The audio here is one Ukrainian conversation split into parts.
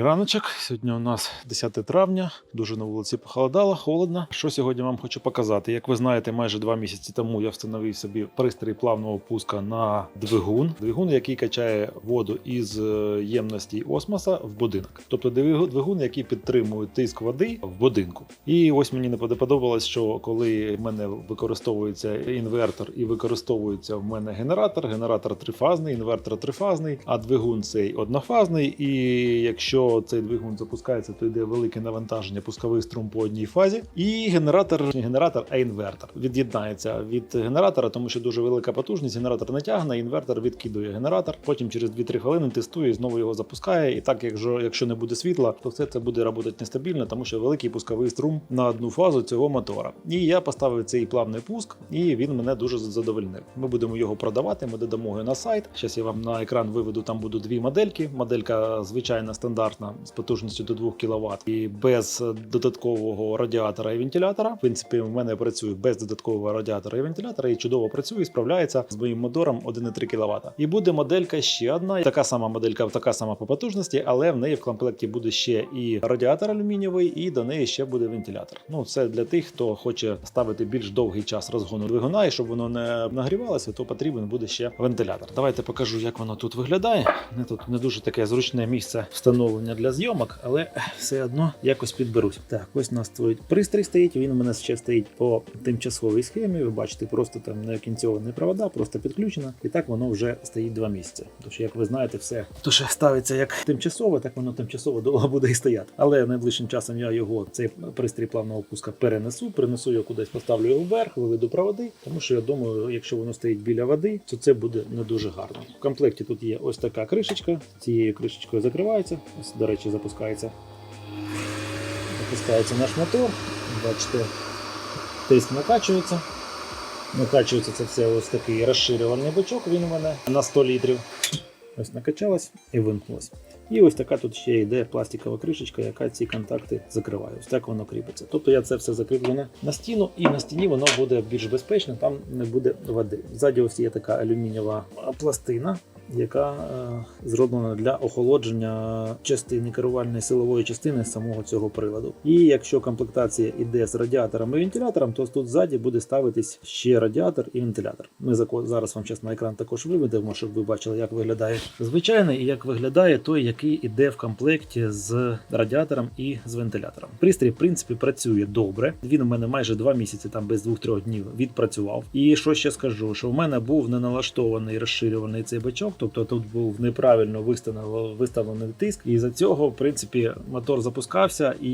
Добрий раночок. Сьогодні у нас 10 травня. Дуже на вулиці похолодало, холодно. Що сьогодні вам хочу показати? Як ви знаєте, майже два місяці тому я встановив собі пристрій плавного пуска на двигун. Двигун, який качає воду із е, ємності осмоса в будинок. Тобто двигун, двигун, який підтримує тиск води в будинку. І ось мені не подобалось, що коли в мене використовується інвертор і використовується в мене генератор, генератор трифазний, інвертор трифазний, а двигун цей однофазний. І якщо цей двигун запускається, то йде велике навантаження, пусковий струм по одній фазі. І генератор, генератор, а інвертор від'єднається від генератора, тому що дуже велика потужність. Генератор не тягне, інвертор відкидує генератор. Потім через 2-3 хвилини тестує, і знову його запускає. І так, якщо, якщо не буде світла, то все це буде працювати нестабільно, тому що великий пусковий струм на одну фазу цього мотора. І я поставив цей плавний пуск, і він мене дуже задовольнив. Ми будемо його продавати. Ми додамо його на сайт. Зараз я вам на екран виведу. Там будуть дві модельки. Моделька звичайна стандартна з потужністю до 2 кВт і без додаткового радіатора і вентилятора. В принципі, в мене працює без додаткового радіатора і вентилятора і чудово працює, і справляється з моїм мотором 1,3 кВт. І буде моделька ще одна, така сама моделька, така сама по потужності, але в неї в комплекті буде ще і радіатор алюмінієвий, і до неї ще буде вентилятор. Ну це для тих, хто хоче ставити більш довгий час розгону двигуна, і щоб воно не нагрівалося, то потрібен буде ще вентилятор. Давайте покажу, як воно тут виглядає. Не тут не дуже таке зручне місце встановлення для зйомок, але все одно якось підберусь. Так, ось у нас стоїть пристрій стоїть. Він у мене ще стоїть по тимчасовій схемі. Ви бачите, просто там не кінцьовані провода, просто підключено. І так воно вже стоїть два місяці. Тому як ви знаєте, все то що ставиться як тимчасове, так воно тимчасово довго буде і стояти. Але найближчим часом я його цей пристрій плавного пуска перенесу, перенесу його кудись, поставлю його вверх, виведу проводи. Тому що я думаю, якщо воно стоїть біля води, то це буде не дуже гарно. В комплекті тут є ось така кришечка. Цією кришечкою закривається. Ось, до речі, запускається. Запускається наш мотор. Бачите, тиск накачується. Накачується це все ось такий розширювальний бачок. Він у мене на 100 літрів. Ось накачалась і вимкнулась. І ось така тут ще йде пластикова кришечка, яка ці контакти закриває. Ось так воно кріпиться. Тобто я це все закріплю на стіну, і на стіні воно буде більш безпечно, там не буде води. Ззаді ось є така алюмінієва пластина, яка е, зроблена для охолодження частини керувальної силової частини самого цього приладу. І якщо комплектація йде з радіатором і вентилятором, то тут ззаді буде ставитись ще радіатор і вентилятор. Ми зараз вам зараз на екран також виведемо, щоб ви бачили, як виглядає звичайний і як виглядає той, який іде в комплекті з радіатором і з вентилятором. Пристрій, в принципі, працює добре. Він у мене майже два місяці, там без двох-трьох днів відпрацював. І що ще скажу, що в мене був не налаштований розширюваний цей бачок, тобто тут був неправильно виставлений, виставлений тиск, і за цього, в принципі, мотор запускався, і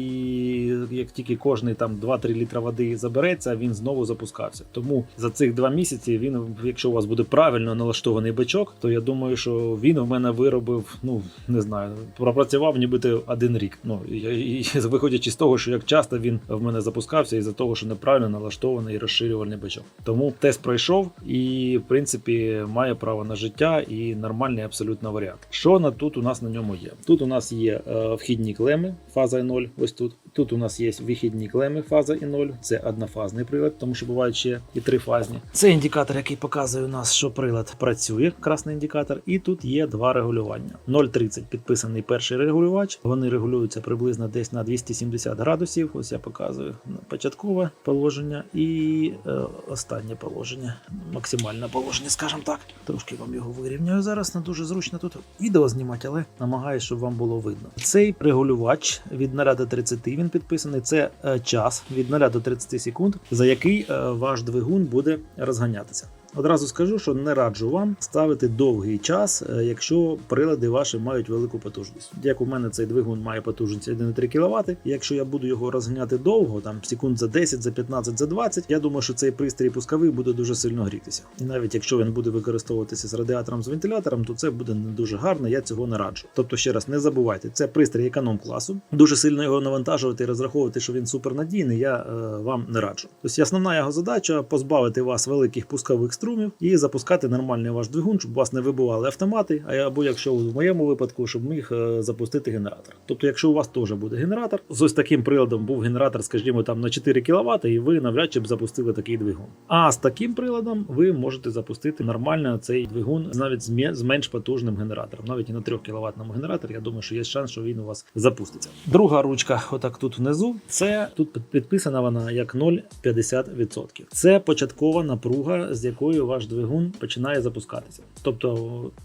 як тільки кожний там 2-3 літра води забереться, він знову запускався. Тому за цих два місяці він, якщо у вас буде правильно налаштований бачок, то я думаю, що він у мене виробив, ну не знаю, пропрацював нібито один рік. Ну і, і, і виходячи з того, що як часто він в мене запускався, із-за того, що неправильно налаштований розширювальний бачок. Тому тест пройшов і, в принципі, має право на життя і нормальний абсолютно варіант. Що на тут у нас на ньому є? Тут у нас є е, вхідні клеми, фаза 0, ось тут. Тут у нас є вихідні клеми, фаза і 0. Це однофазний прилад, тому що бувають ще і трифазні. Це індикатор, який показує у нас, що прилад працює, красний індикатор. І тут є два регулювання. 0,30 підписаний перший регулювач. Вони регулюються приблизно десь на 270 градусів. Ось я показую початкове положення і е, останнє положення, максимальне положення, скажімо так. Трошки вам його вирівняю зараз. Не дуже зручно тут відео знімати, але намагаюсь, щоб вам було видно. Цей регулювач від 0 до 30 він підписаний. Це е, час від 0 до 30 секунд, за який е, ваш двигун буде розганятися. Одразу скажу, що не раджу вам ставити довгий час, е, якщо прилади ваші мають велику потужність. Як у мене цей двигун має потужність 1,3 кВт, якщо я буду його розганяти довго, там секунд за 10, за 15, за 20, я думаю, що цей пристрій пусковий буде дуже сильно грітися. І навіть якщо він буде використовуватися з радіатором з вентилятором, то це буде не дуже гарно, я цього не раджу. Тобто, ще раз не забувайте, це пристрій економ класу. Дуже сильно його навантажувати і розраховувати, що він супернадійний, я е, вам не раджу. Тобто основна його задача позбавити вас великих пускових струмів, струмів і запускати нормальний ваш двигун, щоб вас не вибивали автомати, або якщо в моєму випадку, щоб міг е, запустити генератор. Тобто, якщо у вас теж буде генератор, з ось таким приладом був генератор, скажімо, там на 4 кВт, і ви навряд чи б запустили такий двигун. А з таким приладом ви можете запустити нормально цей двигун навіть з менш потужним генератором, навіть і на 3 кВт генераторі. Я думаю, що є шанс, що він у вас запуститься. Друга ручка, отак тут внизу, це тут підписана вона як 0,50%. Це початкова напруга, з якою ваш двигун починає запускатися. Тобто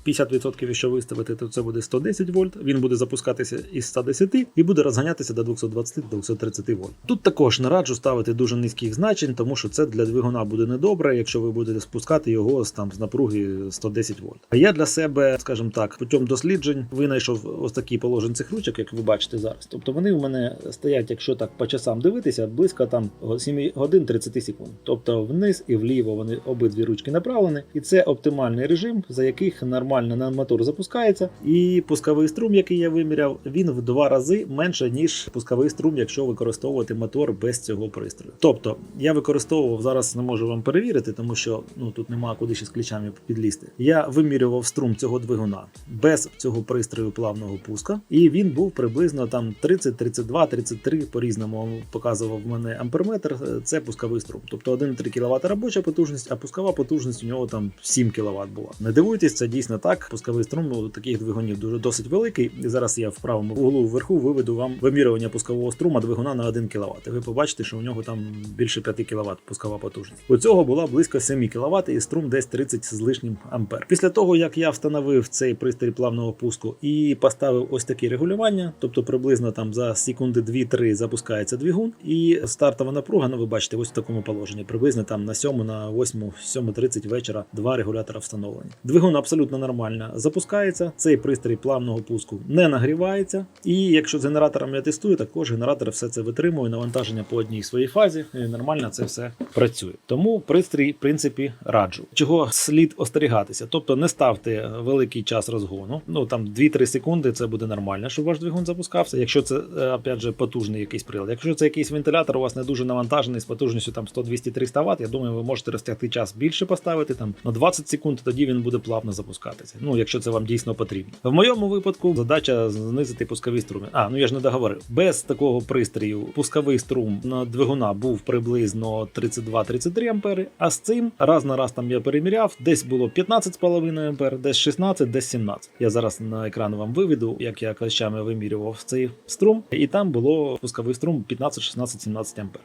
50% якщо виставити, то це буде 110 вольт. Він буде запускатися із 110 і буде розганятися до 220-230 вольт. Тут також не раджу ставити дуже низьких значень, тому що це для двигуна буде недобре, якщо ви будете спускати його там з напруги 110 вольт. А я для себе, скажімо так, путем досліджень винайшов ось такі положень цих ручок, як ви бачите зараз. Тобто вони в мене стоять, якщо так по часам дивитися, близько там 7 годин 30 секунд. Тобто вниз і вліво вони обидві ручки направлені, і це оптимальний режим, за яких нормально на мотор запускається. І пусковий струм, який я виміряв, він в два рази менше ніж пусковий струм, якщо використовувати мотор без цього пристрою. Тобто я використовував зараз, не можу вам перевірити, тому що ну тут нема куди ще з ключами підлізти. Я вимірював струм цього двигуна без цього пристрою плавного пуска, і він був приблизно там 30, 32, 33 по-різному показував в мене амперметр. е, Це пусковий струм. Тобто 1,3 кВт робоча потужність, а пускова потужність у нього там 7 кВт була. Не дивуйтесь, це дійсно так. Пусковий струм у таких двигунів дуже досить великий. І зараз я в правому углу вверху виведу вам вимірювання пускового струму двигуна на 1 кВт. Ви побачите, що у нього там більше 5 кВт пускова потужність. У цього була близько 7 кВт і струм десь 30 з лишнім ампер. Після того, як я встановив цей пристрій плавного пуску і поставив ось такі регулювання, тобто приблизно там за секунди 2-3 запускається двигун, і стартова напруга, ну ви бачите, ось в такому положенні, приблизно там на 7, на 8, 7.30 вечора два регулятора встановлені. Двигун абсолютно нормально запускається. Цей пристрій плавного пуску не нагрівається. І якщо з генератором я тестую, також генератор все це витримує, навантаження по одній своїй фазі, і нормально це все працює. Тому пристрій, в принципі, раджу. Чого слід остерігатися? Тобто не ставте великий час розгону. Ну там 2-3 секунди це буде нормально, щоб ваш двигун запускався. Якщо це е, опять же потужний якийсь прилад. Якщо це якийсь вентилятор, у вас не дуже навантажений з потужністю там 100, 200, 300 Вт, я думаю, ви можете розтягти час більше поставити там на 20 секунд, тоді він буде плавно запускатися. Ну, якщо це вам дійсно потрібно. В моєму випадку задача знизити пускові струми. А, ну я ж не договорив. Без такого пристрою пусковий струм на двигуна був приблизно 32-33 ампери, а з цим раз на раз там я переміряв, десь було 15,5 ампер, десь 16, десь 17. Я зараз на екран вам виведу, як я клещами вимірював цей струм, і там було пусковий струм 15, 16, 17 ампер.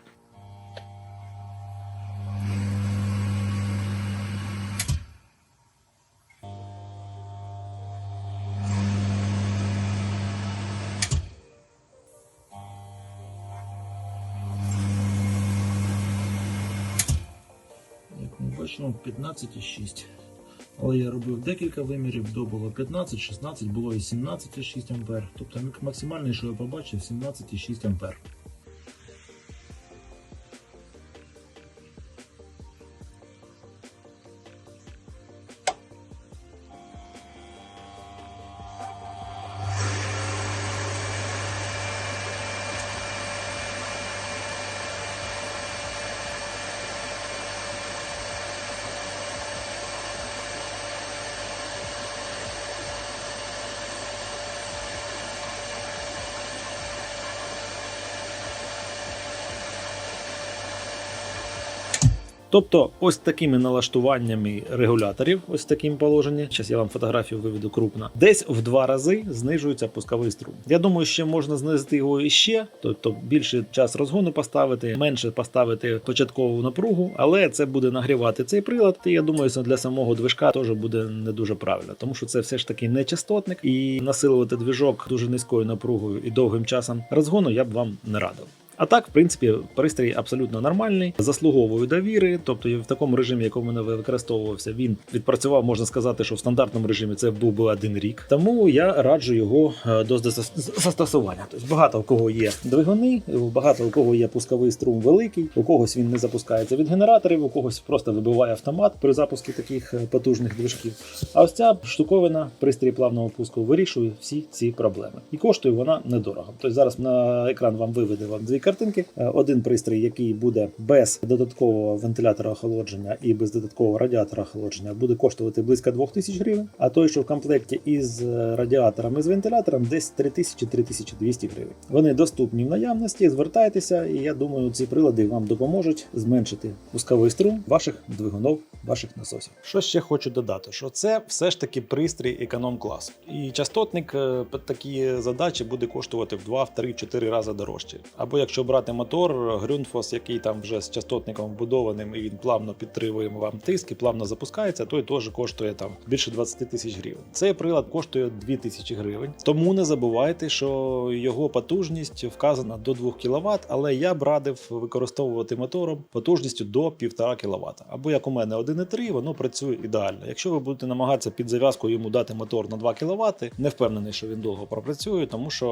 Бачимо, 15,6. Але я робив декілька вимірів, до було 15, 16, було і 17,6 А. Тобто максимальне, що я побачив, 17,6 ампер. Тобто, ось такими налаштуваннями регуляторів, ось таким положенням. Зараз я вам фотографію виведу крупно. Десь в два рази знижується пусковий струм. Я думаю, ще можна знизити його іще, тобто більше час розгону поставити, менше поставити початкову напругу, але це буде нагрівати цей прилад. І я думаю, що для самого движка теж буде не дуже правильно, тому що це все ж таки не частотник, і насилувати движок дуже низькою напругою і довгим часом розгону я б вам не радив. А так, в принципі, пристрій абсолютно нормальний, заслуговує довіри. Тобто, в такому режимі, якому він використовувався, він відпрацював, можна сказати, що в стандартному режимі це був би один рік. Тому я раджу його е, до застосування. Тобто багато у кого є двигуни, багато у кого є пусковий струм великий, у когось він не запускається від генераторів, у когось просто вибиває автомат при запуску таких е, потужних движків. А ось ця штуковина, пристрій плавного пуску, вирішує всі ці проблеми. І коштує вона недорого. Тобто зараз на екран вам виведе вам дві картинки. Е, Один пристрій, який буде без додаткового вентилятора охолодження і без додаткового радіатора охолодження, буде коштувати близько 2000 гривень. А той, що в комплекті із е, радіатором і з вентилятором, десь 3000-3200 гривень. Вони доступні в наявності. Звертайтеся, і я думаю, ці прилади вам допоможуть зменшити пусковий струм ваших двигунов, ваших насосів. Що ще хочу додати, що це все ж таки пристрій економ класу. І частотник е, такі задачі буде коштувати в 2, в 3, 4 рази дорожче. Або якщо брати мотор, Грюнфос, який там вже з частотником вбудованим, і він плавно підтримує вам тиск і плавно запускається, той теж коштує там більше 20 тисяч гривень. Цей прилад коштує 2 тисячі гривень. Тому не забувайте, що його потужність вказана до 2 кВт, але я б радив використовувати мотором потужністю до 1,5 кВт. Або як у мене 1,3, воно працює ідеально. Якщо ви будете намагатися під зав'язку йому дати мотор на 2 кВт, не впевнений, що він довго пропрацює, тому що,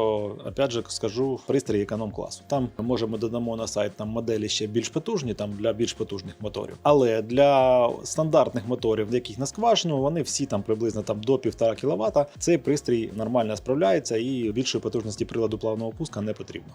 опять же, скажу, пристрій економ класу. Там може ми додамо на сайт там моделі ще більш потужні, там для більш потужних моторів. Але для стандартних моторів, яких на скважину, вони всі там приблизно там до 1,5 кВт. Цей пристрій нормально справляється і більшої потужності приладу плавного пуска не потрібно.